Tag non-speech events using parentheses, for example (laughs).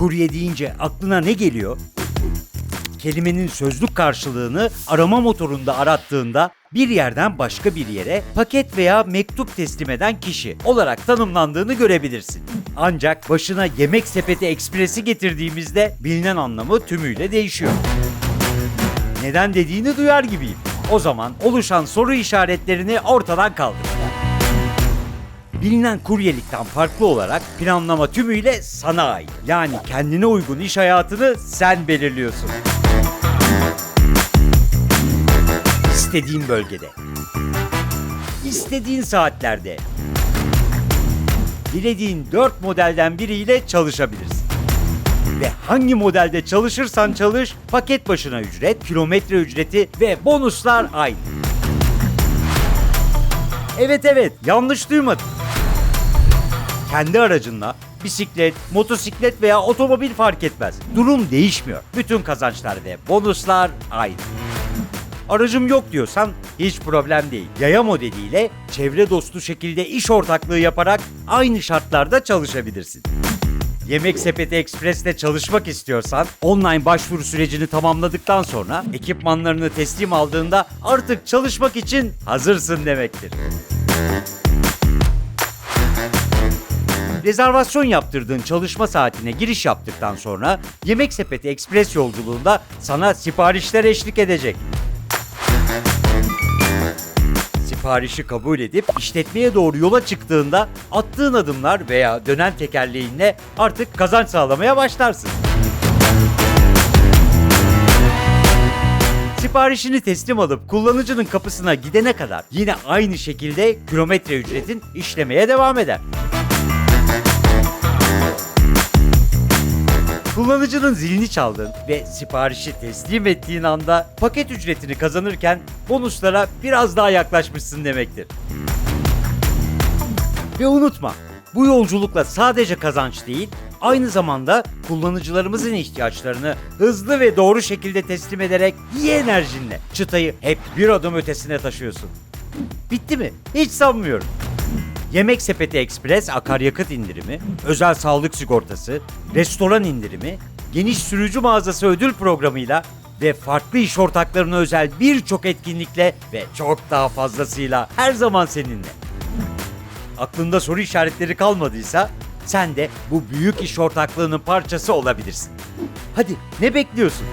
Kurye deyince aklına ne geliyor? Kelimenin sözlük karşılığını arama motorunda arattığında bir yerden başka bir yere paket veya mektup teslim eden kişi olarak tanımlandığını görebilirsin. Ancak başına yemek sepeti ekspresi getirdiğimizde bilinen anlamı tümüyle değişiyor. Neden dediğini duyar gibiyim. O zaman oluşan soru işaretlerini ortadan kaldır. Bilinen kuryelikten farklı olarak planlama tümüyle sana ait. Yani kendine uygun iş hayatını sen belirliyorsun. İstediğin bölgede. İstediğin saatlerde. Dilediğin 4 modelden biriyle çalışabilirsin. Ve hangi modelde çalışırsan çalış, paket başına ücret, kilometre ücreti ve bonuslar aynı. Evet evet, yanlış duymadın. Kendi aracınla bisiklet, motosiklet veya otomobil fark etmez. Durum değişmiyor. Bütün kazançlar ve bonuslar aynı. Aracım yok diyorsan hiç problem değil. Yaya modeliyle çevre dostu şekilde iş ortaklığı yaparak aynı şartlarda çalışabilirsin. Yemek Sepeti Express'te çalışmak istiyorsan online başvuru sürecini tamamladıktan sonra ekipmanlarını teslim aldığında artık çalışmak için hazırsın demektir. (laughs) Rezervasyon yaptırdığın çalışma saatine giriş yaptıktan sonra Yemek Sepeti Express yolculuğunda sana siparişler eşlik edecek. Siparişi kabul edip işletmeye doğru yola çıktığında attığın adımlar veya dönen tekerleğinle artık kazanç sağlamaya başlarsın. Siparişini teslim alıp kullanıcının kapısına gidene kadar yine aynı şekilde kilometre ücretin işlemeye devam eder. Kullanıcının zilini çaldın ve siparişi teslim ettiğin anda paket ücretini kazanırken bonuslara biraz daha yaklaşmışsın demektir. Ve unutma, bu yolculukla sadece kazanç değil, aynı zamanda kullanıcılarımızın ihtiyaçlarını hızlı ve doğru şekilde teslim ederek iyi enerjinle çıtayı hep bir adım ötesine taşıyorsun. Bitti mi? Hiç sanmıyorum. Yemek Sepeti Express akaryakıt indirimi, özel sağlık sigortası, restoran indirimi, geniş sürücü mağazası ödül programıyla ve farklı iş ortaklarına özel birçok etkinlikle ve çok daha fazlasıyla her zaman seninle. Aklında soru işaretleri kalmadıysa sen de bu büyük iş ortaklığının parçası olabilirsin. Hadi ne bekliyorsun?